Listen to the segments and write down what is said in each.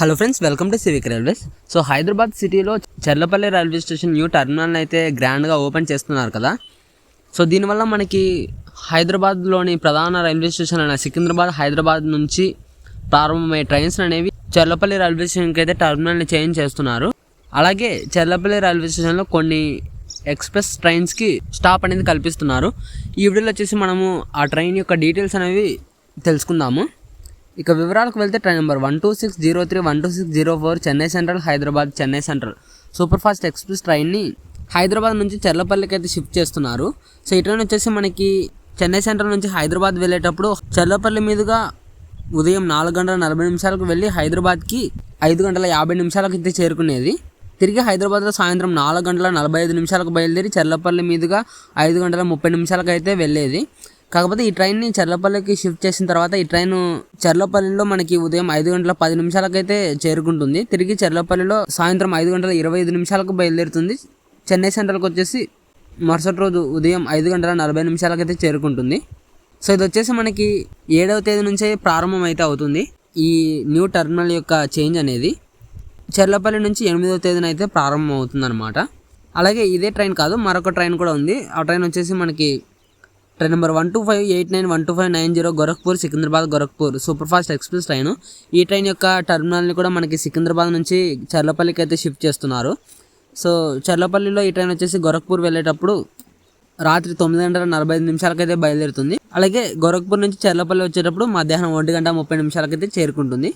Hello friends welcome to Civic Railways so Hyderabad సిటీలో Cherlapally railway station new terminal అయితే గ్రాండ్గా open చేస్తున్నారు కదా. సో దీనివల్ల మనకి హైదరాబాద్లోని ప్రధాన రైల్వే స్టేషన్ అయిన సికింద్రాబాద్ హైదరాబాద్ నుంచి ప్రారంభమయ్యే ట్రైన్స్ అనేవి చెర్లపల్లి రైల్వే స్టేషన్కి అయితే టర్మినల్ని చేంజ్ చేస్తున్నారు. అలాగే చెర్లపల్లి రైల్వే స్టేషన్లో కొన్ని ఎక్స్ప్రెస్ ట్రైన్స్కి స్టాప్ అనేది కల్పిస్తున్నారు. ఈ వీడియోలో వచ్చేసి మనము ఆ ట్రైన్ యొక్క డీటెయిల్స్ అనేవి తెలుసుకుందాము. ఇక వివరాలకు వెళ్తే train number one two six zero three one two six zero four Chennai Central Hyderabad Chennai Central. Super fast express ట్రైన్ని Hyderabad నుంచి చెర్లపల్లికి అయితే షిఫ్ట్ చేస్తున్నారు. సో ఈ ట్రైన్ వచ్చేసి మనకి చెన్నై సెంట్రల్ నుంచి హైదరాబాద్ వెళ్ళేటప్పుడు చెర్లపల్లి మీదుగా ఉదయం నాలుగు గంటల నలభై నిమిషాలకు వెళ్ళి హైదరాబాద్కి ఐదు గంటల యాభై నిమిషాలకు అయితే చేరుకునేది. తిరిగి హైదరాబాద్లో సాయంత్రం నాలుగు గంటల నలభై ఐదు నిమిషాలకు బయలుదేరి చెర్లపల్లి మీదుగా ఐదు గంటల ముప్పై నిమిషాలకు అయితే వెళ్ళేది. కాకపోతే ఈ ట్రైన్ని చెర్లపల్లికి షిఫ్ట్ చేసిన తర్వాత ఈ ట్రైన్ చెర్లపల్లిలో మనకి ఉదయం ఐదు గంటల పది నిమిషాలకైతే చేరుకుంటుంది. తిరిగి చెర్లపల్లిలో సాయంత్రం ఐదు గంటల ఇరవై ఐదు నిమిషాలకు బయలుదేరుతుంది. చెన్నై సెంట్రల్కి వచ్చేసి మరుసటి రోజు ఉదయం ఐదు గంటల నలభై నిమిషాలకైతే చేరుకుంటుంది. సో ఇది వచ్చేసి మనకి ఏడవ తేదీ నుంచే ప్రారంభం అయితే అవుతుంది. ఈ న్యూ టర్మినల్ యొక్క చేంజ్ అనేది చెర్లపల్లి నుంచి ఎనిమిదవ తేదీన అయితే ప్రారంభం అవుతుంది అలాగే ఇదే ట్రైన్ కాదు మరొక ట్రైన్ కూడా ఉంది. ఆ ట్రైన్ వచ్చేసి మనకి train number one two five eight nine one two five nine zero Gorakhpur Secunderabad Gorakhpur. Super fast express train. ఈ ట్రైన్ యొక్క టర్మినల్ని కూడా మనకి సికింద్రాబాద్ నుంచి చర్లపల్లికి అయితే షిఫ్ట్ చేస్తున్నారు. సో చర్లపల్లిలో ఈ ట్రైన్ వచ్చేసి గోరఖ్పూర్ వెళ్ళేటప్పుడు రాత్రి తొమ్మిది గంటల నలభై ఐదు నిమిషాలకైతే బయలుదేరుతుంది. అలాగే గోరఖ్పూర్ నుంచి చర్లపల్లి వచ్చేటప్పుడు మధ్యాహ్నం ఒంటి గంట ముప్పై నిమిషాలకైతే చేరుకుంటుంది.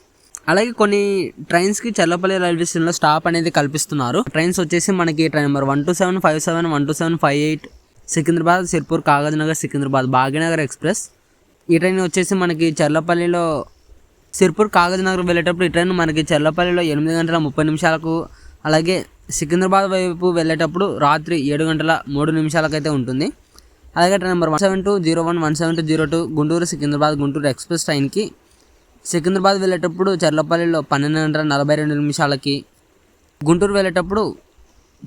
అలాగే కొన్ని ట్రైన్స్కి చర్లపల్లి రైల్వే స్టేషన్లో స్టాప్ అనేది కల్పిస్తున్నారు. ట్రైన్స్ వచ్చేసి మనకి train number one two seven five seven one two seven five eight Secunderabad Sirpur Kagaz Nagar Secunderabad Bhagyanagar express. ఈ ట్రైన్ వచ్చేసి మనకి చర్లపల్లిలో సిర్పూర్ కాగజ్ నగర్ వెళ్ళేటప్పుడు ఈ ట్రైన్ మనకి చర్లపల్లిలో ఎనిమిది గంటల ముప్పై నిమిషాలకు అలాగే సికింద్రాబాద్ వైపు వెళ్ళేటప్పుడు రాత్రి ఏడు గంటల మూడు నిమిషాలకైతే ఉంటుంది. అలాగే train number one seven two zero one one seven two zero two Guntur Secunderabad Guntur express ట్రైన్కి. సికింద్రాబాద్ వెళ్ళేటప్పుడు చర్లపల్లిలో పన్నెండు గంటల నలభై రెండు నిమిషాలకి గుంటూరు వెళ్ళేటప్పుడు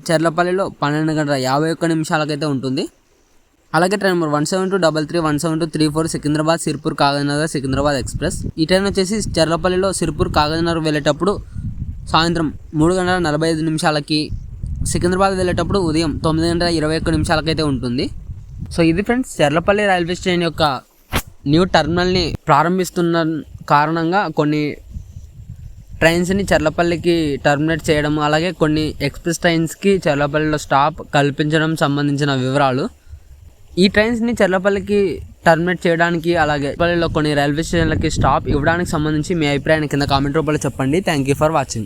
చర్లపల్లిలో పన్నెండు గంటల యాభై ఒక్క నిమిషాలకైతే ఉంటుంది. అలాగే train number one seven two double three one seven two three four Secunderabad Sirpur Kagaznagar Secunderabad express. ఈ ట్రైన్ వచ్చేసి చర్లపల్లిలో సిర్పూర్ కాగజ్నగర్ వెళ్ళేటప్పుడు సాయంత్రం మూడు గంటల నలభై ఐదు నిమిషాలకి సికింద్రాబాద్ వెళ్ళేటప్పుడు ఉదయం తొమ్మిది గంటల ఇరవై ఒక్క నిమిషాలకైతే ఉంటుంది. సో ఇది ఫ్రెండ్స్ చర్లపల్లి రైల్వే స్టేషన్ యొక్క న్యూ టర్మినల్ని ప్రారంభిస్తున్న కారణంగా కొన్ని ట్రైన్స్ని చర్లపల్లికి టర్మినేట్ చేయడం అలాగే కొన్ని ఎక్స్ప్రెస్ ట్రైన్స్కి చర్లపల్లిలో స్టాప్ కల్పించడం సంబంధించిన వివరాలు. ఈ ట్రైన్స్ని చర్లపల్లికి టర్మినేట్ చేయడానికి అలాగే పల్లిలో కొన్ని రైల్వే స్టేషన్లకి స్టాప్ ఇవ్వడానికి సంబంధించి మీ అభిప్రాయాన్ని కింద కామెంట్ రూపంలో చెప్పండి. Thank you for watching